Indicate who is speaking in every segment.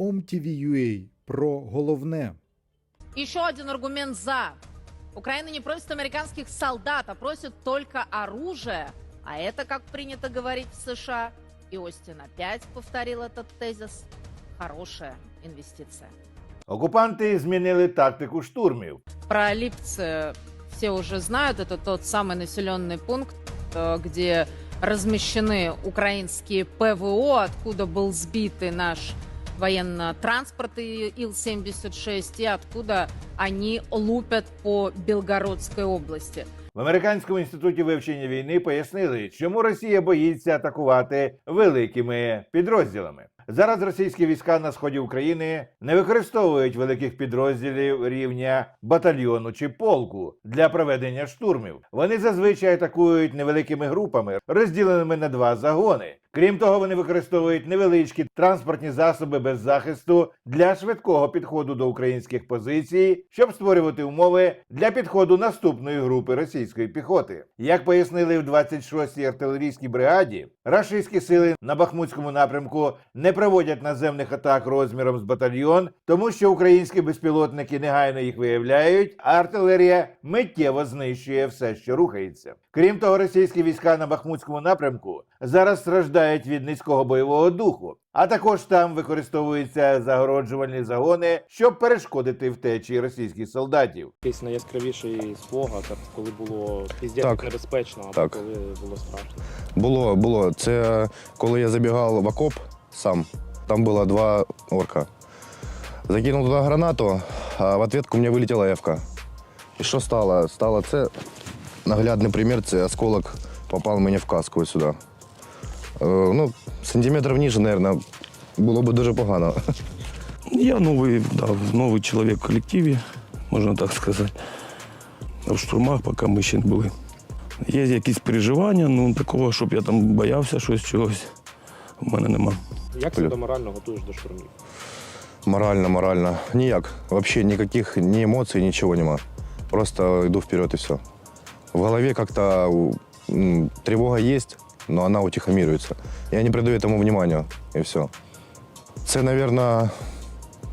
Speaker 1: OMTV.ua про головне.
Speaker 2: Еще один аргумент «за». Украина не просит американских солдат, а просит только оружие. А это, как принято говорить в США, и Остин опять повторил этот тезис, хорошая инвестиция.
Speaker 3: Окупанти змінили тактику штурмів.
Speaker 2: Про Липцы все уже знают. Это тот самый населенный пункт, э, где размещены украинские ПВО, откуда был сбитый наш военно-транспорт и Ил-76, и откуда они лупят по Белгородской области.
Speaker 3: В американському інституті вивчення війни пояснили, чому Росія боїться атакувати великими підрозділами. Зараз російські війська на сході України не використовують великих підрозділів рівня батальйону чи полку для проведення штурмів. Вони зазвичай атакують невеликими групами, розділеними на два загони. Крім того, вони використовують невеличкі транспортні засоби без захисту для швидкого підходу до українських позицій, щоб створювати умови для підходу наступної групи російської піхоти. Як пояснили в 26-й артилерійській бригаді, рашистські сили на Бахмутському напрямку не проводять наземних атак розміром з батальйон, тому що українські безпілотники негайно їх виявляють, а артилерія миттєво знищує все, що рухається. Крім того, російські війська на Бахмутському напрямку зараз страждають від низького бойового духу, а також там використовуються загороджувальні загони, щоб перешкодити втечі російських солдатів.
Speaker 4: Якийсь найяскравіший спогад, коли було піздець
Speaker 5: Так.
Speaker 4: небезпечно, а
Speaker 5: Так.
Speaker 4: коли було страшно.
Speaker 5: Було, було. Це коли я забігав в окоп сам, там було два орка. Закинув туди гранату, а в ответку мені вилетіла евка. І що стало? Стало це наглядний примір, це осколок попав мені в каску сюди. Е, ну, сантиметрів ніже, мабуть, було б дуже погано.
Speaker 6: Я новый, да, новый человек в коллективе, можна так сказати. А в штурмах поки ми ще не були. Є якісь переживання, ну такого, щоб я там боявся щось чогось, в мене нема.
Speaker 4: Як
Speaker 5: Плюс.
Speaker 4: себе морально готуєш до штурмів?
Speaker 5: Морально, морально. Ніяк. Вообще никаких ни эмоций, ничего нема. Просто иду вперед и все. В голове как-то м, тревога есть, но она утихомируется. Я не придаю этому внимания, и все. Це, наверное,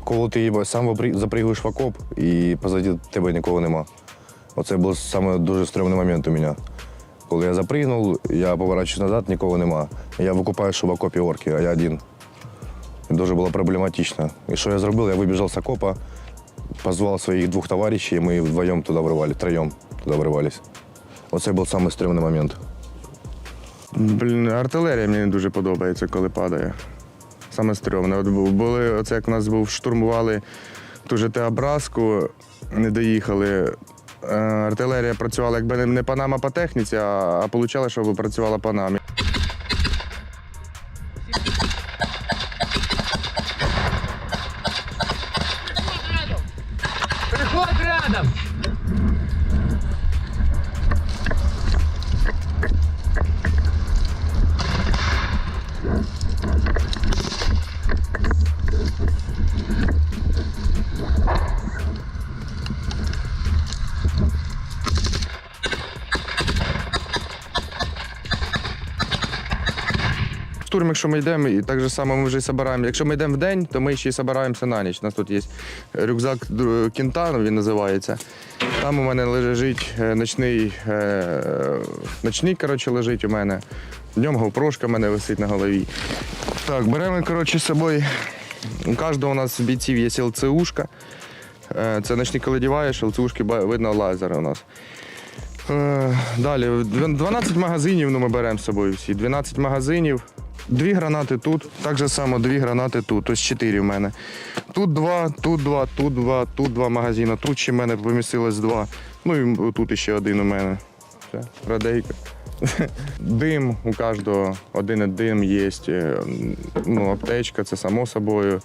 Speaker 5: коли ти сам запригуєш в окоп і позаді тебе нікого нема. Оце був саме дуже стрьомний момент у мене. Коли я запригнув, я поворачуюсь назад, нікого нема. Я викупаю, що в окопі орки, а я один. І Дуже було проблематично. І що я зробив? Я вибіжав з окопа, позвав своїх двох товаришів, і ми вдвоєм туди вривали, троєм туди вривались. Оце був самий стрімний момент.
Speaker 7: Блін, артилерія мені не дуже подобається, коли падає. Саме стрьомне. От були, оце як нас був, штурмували ту же Теобразку, не доїхали. Е, Артилерія працювала якби не- панама по техніці, а, а вийшло, що працювала по Штурм, якщо ми йдемо, і так же само ми вже збираємо. Якщо ми йдемо в день, то ми ще й збираємося на ніч. У нас тут є рюкзак дру- кінта, він називається. Там у мене лежить е, ночний, е, коротше, лежить у мене. Днем говпрошка в мене висить на голові. Так, беремо, коротше, з собою. У кожного у нас з бійців є ЛЦУшка. Е, Це ночник, коли діваєш, ЛЦУшки видно лазери у нас. Далі, 12 магазинів ну, ми беремо з собою всі. 12 магазинів. Дві гранати тут, так же само дві гранати тут, ось чотири в мене. Тут два, тут два, тут два, тут два магазини, тут ще в мене помістилось два. Ну і тут ще один у мене. Все, радейка. Дим у кожного один дим є. е, Ну, аптечка, це само собою.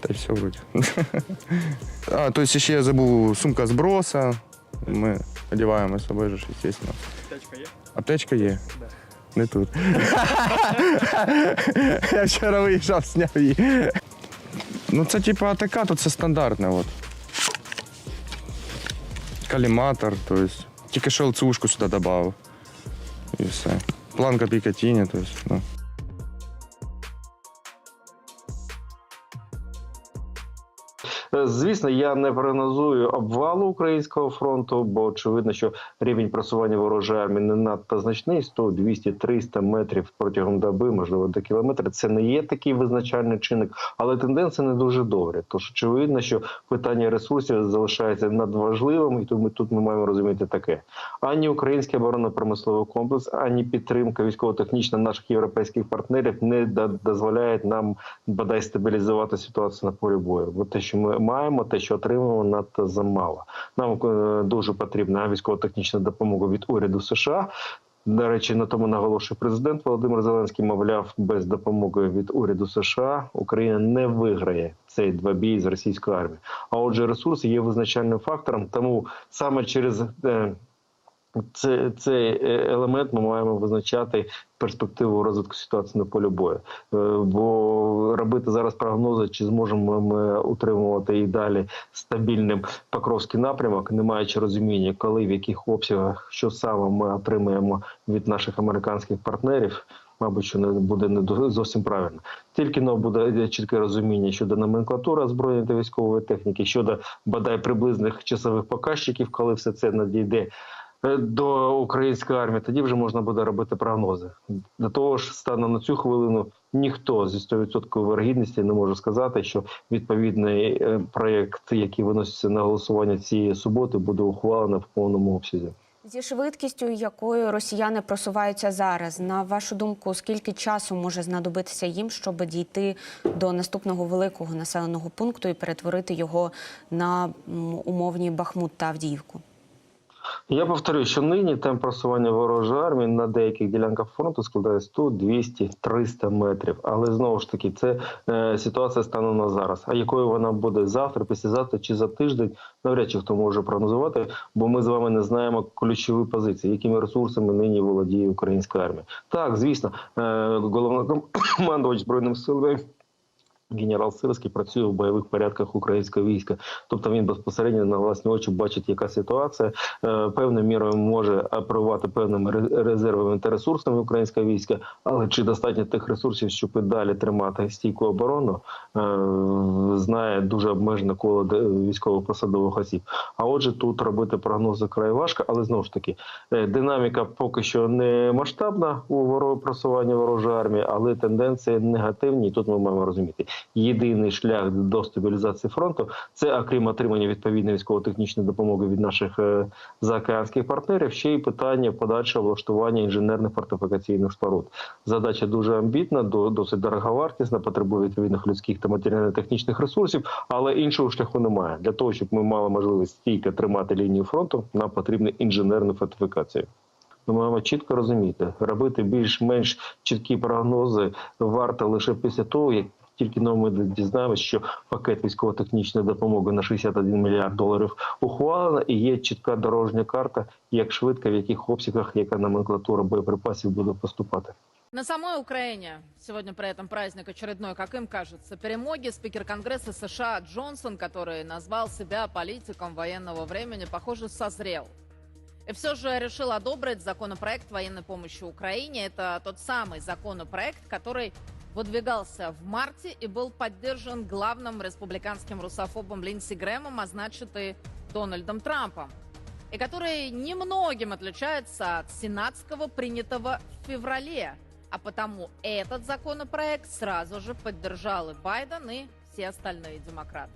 Speaker 7: Та й все вроді. А, тобто ще я забув сумка зброса. Ми одягаємо з собою, звісно. Аптечка є? Аптечка є. Не тут. Я вчора виїжджав, зняв її. Ну, це типу АТК, то це стандартне. От. Каліматор, тобто. Тільки що ЛЦУшку сюди додав. І все. Планка Пікатіні, тобто, ну.
Speaker 1: Звісно, я не прогнозую обвалу українського фронту, бо очевидно, що рівень просування ворожої армії не надто значний 100, 200, 300 метрів протягом доби, можливо, до кілометра. Це не є такий визначальний чинник, але тенденція не дуже добре. Тож очевидно, що питання ресурсів залишається надважливим, і тому тут ми маємо розуміти таке: ані український оборонно-промисловий комплекс, ані підтримка військово-технічна наших європейських партнерів не дозволяють нам бодай стабілізувати ситуацію на полі бою. Бо те, що ми маємо, те, що отримуємо, надто замало. Нам е, дуже потрібна військово-технічна допомога від уряду США. До речі, на тому наголошує президент Володимир Зеленський. Мовляв, без допомоги від уряду США Україна не виграє цей двобій з російською армією. А отже, ресурси є визначальним фактором. Тому саме через е, це, цей е, елемент ми маємо визначати перспективу розвитку ситуації на полі бою. Е, Бо робити зараз прогнози, чи зможемо ми утримувати і далі стабільним Покровський напрямок, не маючи розуміння, коли в яких обсягах, що саме ми отримаємо від наших американських партнерів. Мабуть, що не буде не зовсім правильно. Тільки но буде чітке розуміння щодо номенклатури озброєння та військової техніки, щодо бодай приблизних часових показчиків, коли все це надійде до української армії, тоді вже можна буде робити прогнози. До того ж, станом на цю хвилину ніхто зі 100% вирогідності не може сказати, що відповідний е, проєкт, який виноситься на голосування цієї суботи, буде ухвалено в повному обсязі.
Speaker 8: Зі швидкістю, якою росіяни просуваються зараз, на вашу думку, скільки часу може знадобитися їм, щоб дійти до наступного великого населеного пункту і перетворити його на умовні Бахмут та Авдіївку?
Speaker 1: Я повторюю, що нині темп просування ворожої армії на деяких ділянках фронту складає 100, 200, 300 метрів. Але знову ж таки, це е, ситуація станом на зараз. А якою вона буде завтра, післязавтра чи за тиждень, навряд чи хто може прогнозувати, бо ми з вами не знаємо ключові позиції, якими ресурсами нині володіє українська армія. Так, звісно, е, головнокомандувач збройним силами. Генерал Сирський працює в бойових порядках українського війська, тобто він безпосередньо на власні очі бачить, яка ситуація е, певною мірою може оперувати певними ре- резервами та ресурсами українського війська, але чи достатньо тих ресурсів, щоб і далі тримати стійку оборону, е, знає дуже обмежене коло де- військових посадових осіб. А отже, тут робити прогнози край важко, але знову ж таки е, динаміка поки що не масштабна у просуванні ворожої армії, але тенденції негативні. І тут ми маємо розуміти, єдиний шлях до стабілізації фронту це, окрім отримання відповідної військово-технічної допомоги від наших е, заокеанських партнерів, ще й питання подальшого влаштування інженерних фортифікаційних споруд. Задача дуже амбітна, до- досить дороговартісна, потребує відповідних людських та матеріально-технічних ресурсів, але іншого шляху немає. Для того щоб ми мали можливість стійко тримати лінію фронту, нам потрібні інженерні фортифікації. Ми маємо чітко розуміти, робити більш-менш чіткі прогнози варто лише після того, як тільки но ми дізнаємося, що пакет військово-технічної допомоги на 61 мільярд доларів ухвалено, і є чітка дорожня карта, як швидко, в яких обсягах, яка номенклатура боєприпасів буде поступати.
Speaker 2: На самой Украине сегодня при этом праздник очередной, как им кажется, перемоги. Спикер Конгресса США Джонсон, который назвал себя политиком военного времени, похоже, созрел. И все же решил одобрить законопроект военной помощи Украине. Это тот самый законопроект, который выдвигался в марте и был поддержан главным республиканским русофобом Линдси Грэмом, а значит и Дональдом Трампом и который немногим отличается от сенатского, принятого в феврале. А потому этот законопроект сразу же поддержал и Байден, и все остальные демократы.